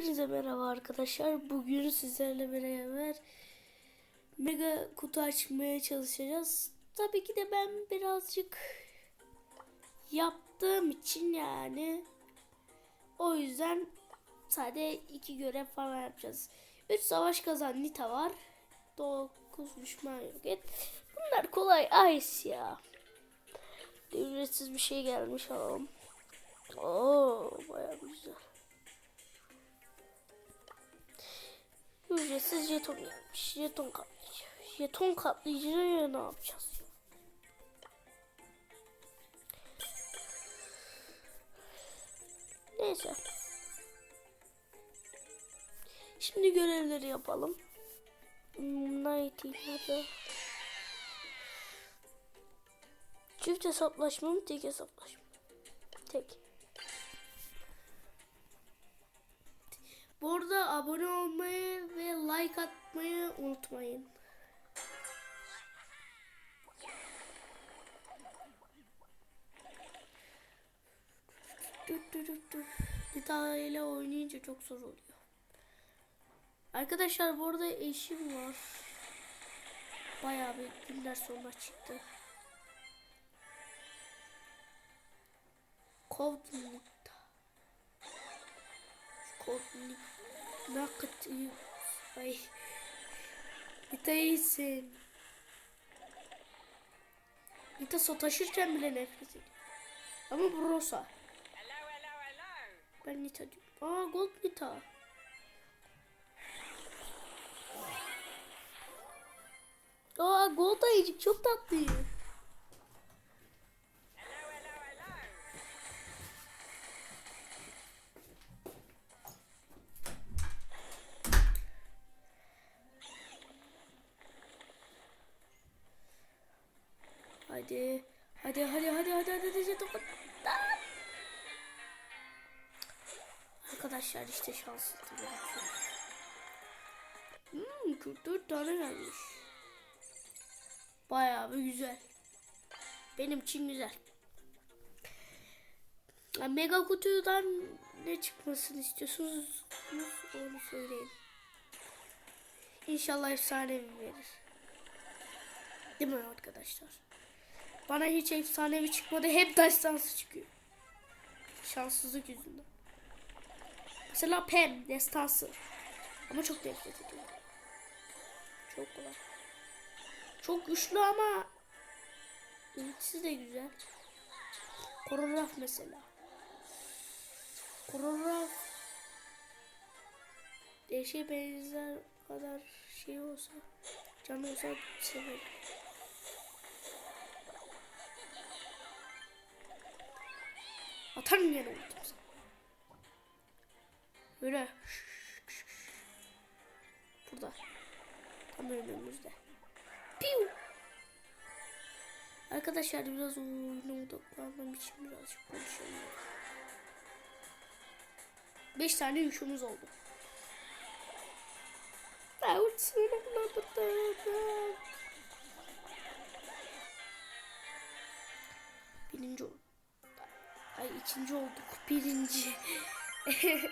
Hepinize merhaba arkadaşlar. Bugün sizlerle beraber mega kutu açmaya çalışacağız. Tabii ki de ben birazcık yaptığım için yani o yüzden sadece iki görev falan yapacağız. 3 savaş kazan Nita var. 9 düşman yok et. Bunlar kolay ice ya. Ücretsiz bir şey gelmiş alalım. Oo bayağı güzel. Ücretsiz jeton gelmiş. Jeton katlayıcı. Jeton katlayıcıya ne yapacağız? ya? Neyse. Şimdi görevleri yapalım. Hmm, Night hadi. Çift hesaplaşma mı tek hesaplaşma? Tek. Bu arada abone olmayı ve like atmayı unutmayın. İle oynayınca çok zor oluyor. Arkadaşlar bu arada eşim var. Bayağı bir günler sonra çıktı. Kovdum Kovdum Nakıt Ay Nita iyisin. Nita sataşırken bile nefret ediyor. Ama bu Rosa. Ben Nita diyorum. Aa Gold Nita. Aa Gold ayıcık çok tatlı. Hadi. Hadi hadi hadi hadi hadi hadi topu. Arkadaşlar işte şanssızlık. Hmm 44 tane gelmiş. Bayağı bir güzel. Benim için güzel. Mega kutudan ne çıkmasını istiyorsunuz onu söyleyin. İnşallah efsanevi verir. Değil mi arkadaşlar? Bana hiç efsanevi çıkmadı. Hep destansı çıkıyor. Şanssızlık yüzünden. Mesela Pem destansı. Ama çok nefret ediyorum. Çok kolay. Çok güçlü ama ultisi de güzel. Koronaf mesela. Koronaf Eşe benzer kadar şey olsa canı olsa severim. Atarım yere ultim sana. Böyle. Burada. Tam önümüzde. Piu. Arkadaşlar biraz oyuna odaklanmam için birazcık konuşalım. 5 tane yuşumuz oldu. Ben. Birinci olduk. Ay ikinci olduk. Birinci.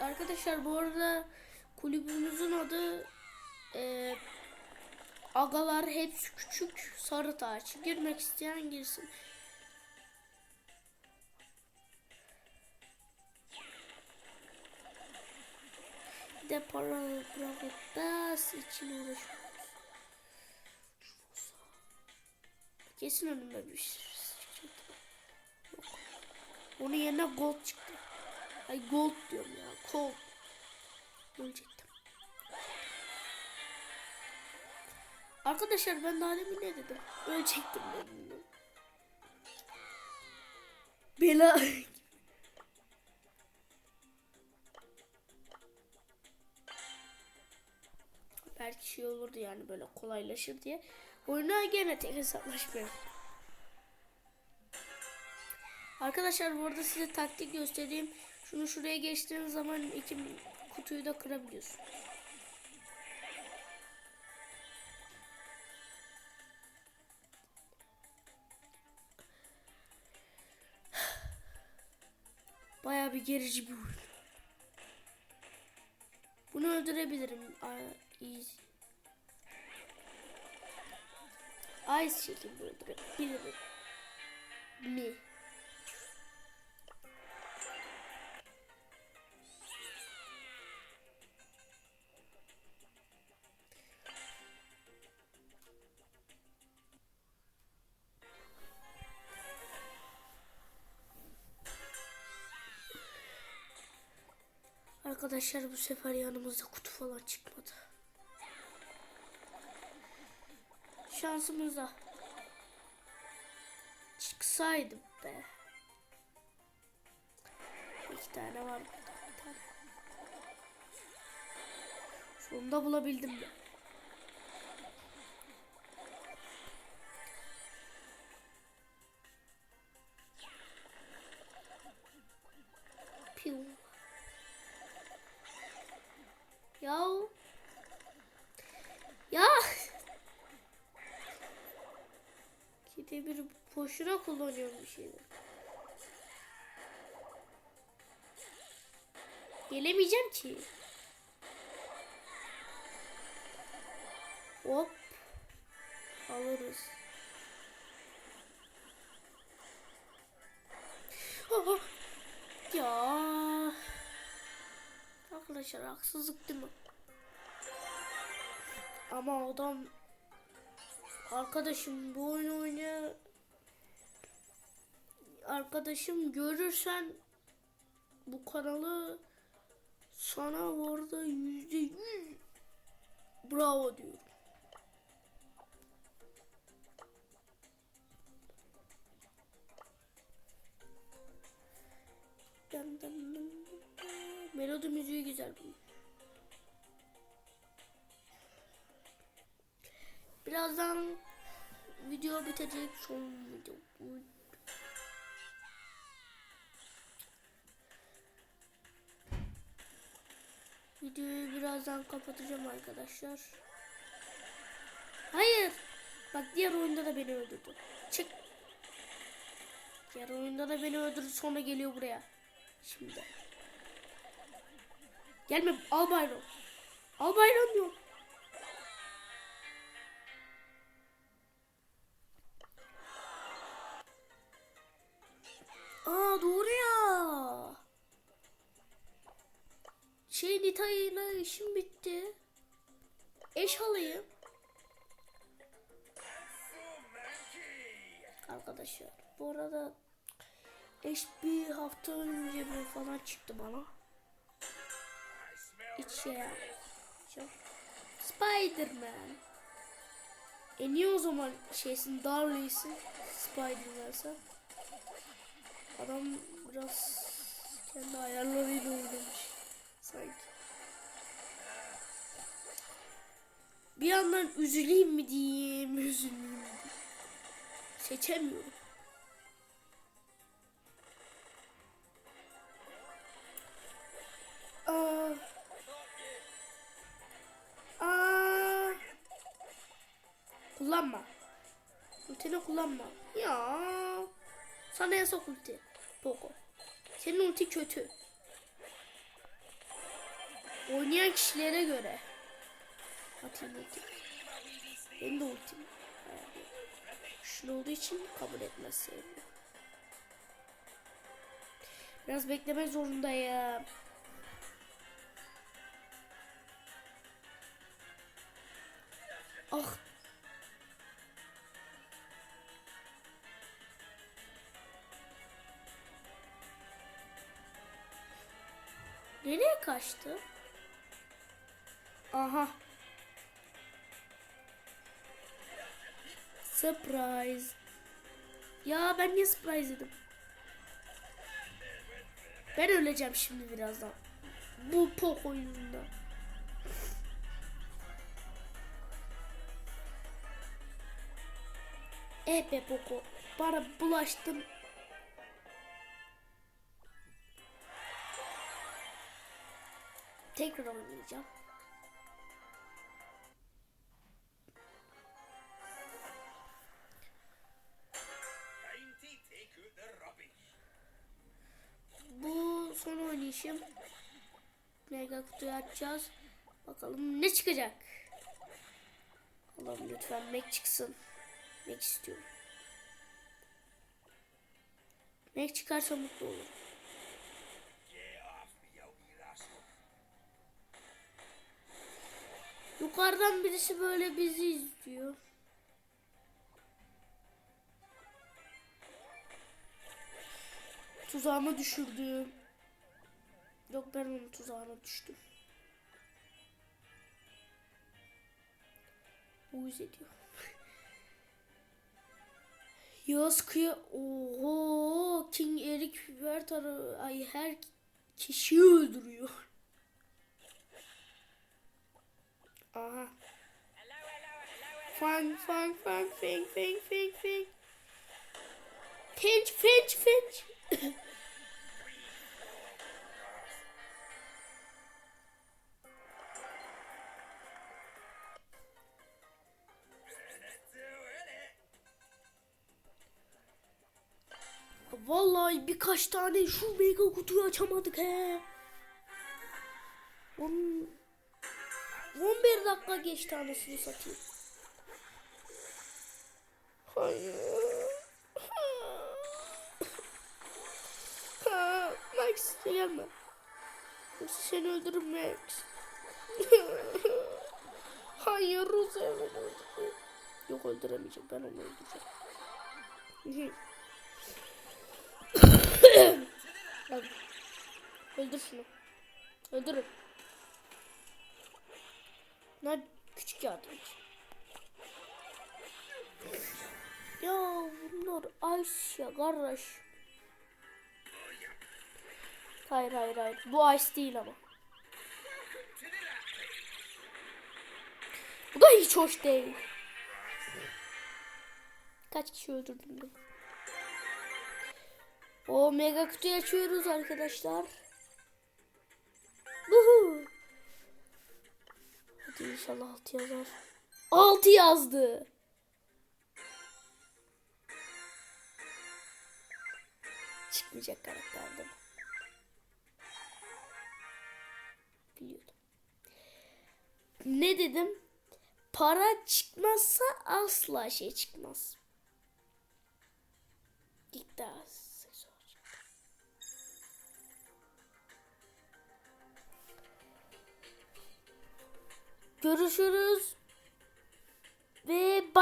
Arkadaşlar bu arada kulübümüzün adı e, Agalar hepsi küçük sarı taç. Girmek isteyen girsin. De para bırakıp için uğraşıyoruz. Kesin önüme bir şey. Yok. Onun yerine gold çıktı. Ay gold diyorum ya. Gold. Ölecektim. Arkadaşlar ben daha demin ne dedim? Ölecektim dedim. Bela. belki şey olurdu yani böyle kolaylaşır diye. Oyuna gene tek hesaplaşmıyor. Arkadaşlar bu arada size taktik göstereyim. Şunu şuraya geçtiğiniz zaman iki kutuyu da kırabiliyorsun. Baya bir gerici bir oyun. Bunu öldürebilirim. Easy. Ice şekilde öldürebilirim. Mi? Arkadaşlar bu sefer yanımızda kutu falan çıkmadı. Şansımıza. Çıksaydı be. İki tane var burada. Bir tane. Sonunda bulabildim de. Gide bir boşuna kullanıyorum bir şeyleri. Gelemeyeceğim ki. Hop. Alırız. Aha. Ya. Arkadaşlar haksızlık değil mi? Ama adam arkadaşım bu oyunu oynuyor. Arkadaşım görürsen bu kanalı sana orada yüzde yüz bravo diyorum. Melodi müziği güzel bunun. Birazdan video bitecek son video. Videoyu birazdan kapatacağım arkadaşlar. Hayır. Bak diğer oyunda da beni öldürdü. Çık. Diğer oyunda da beni öldürdü sonra geliyor buraya. Şimdi. Gelme al bayram. Al bayram yok. Şey Nita'yla işim bitti. Eş alayım. Arkadaşlar bu arada eş bir hafta önce mi falan çıktı bana. Hiç şey yapmayacağım. Spider-Man. E niye o zaman şeysin Darley'sin Spider-Man'sen? Adam biraz kendi ayarlarıyla oynamış sanki. Bir yandan üzüleyim mi diyeyim, üzülmeyeyim. Seçemiyorum. Aa. Aa. Kullanma. Ultini kullanma. Ya. Sana yasak ulti. Poco. Senin ulti kötü. Oynayan kişilere göre. Atayım ulti. Benim de ultim. Şunu olduğu için kabul etmez. Biraz bekleme zorundayım. Ah. Nereye kaçtı? Aha. Surprise. Ya ben niye surprise dedim? Ben öleceğim şimdi birazdan. Bu Poco yüzünden. Eh be Poco. Bana bulaştın. Tekrar oynayacağım. Mega kutuyu açacağız. Bakalım ne çıkacak. Allah'ım lütfen Mac çıksın. Mac istiyorum. Mac çıkarsa mutlu olurum. Yukarıdan birisi böyle bizi izliyor. Tuzağıma düşürdü. Yok ben onun tuzağına düştüm. Uyuz ediyor. Yaz kıya... Oho! King Eric her tarafı... Ay her kişiyi öldürüyor. Aha. Fang, fang, fang, fang, fang, fang, fang. Finch, finch, finch. Birkaç tane şu mega kutuyu açamadık he. On... 11 dakika geçti anasını satayım. Hayır. Ha, Max gelme. Seni öldürürüm Max. Hayır Rose onu öldürüyor. Yok öldüremeyeceğim ben onu öldüreceğim. Öldür şunu. Öldürün. Bunlar küçük yardımcı. Ya bunlar Ice ya kardeş. Hayır hayır hayır. Bu Ice değil ama. Bu da hiç hoş değil. Kaç kişi öldürdüm ben? O mega kutuyu açıyoruz arkadaşlar. Vuhu. Hadi inşallah 6 yazar. 6 yazdı. Çıkmayacak karakterde bu. Biliyordum. Ne dedim? Para çıkmazsa asla şey çıkmaz. Görüşürüz. Ve bay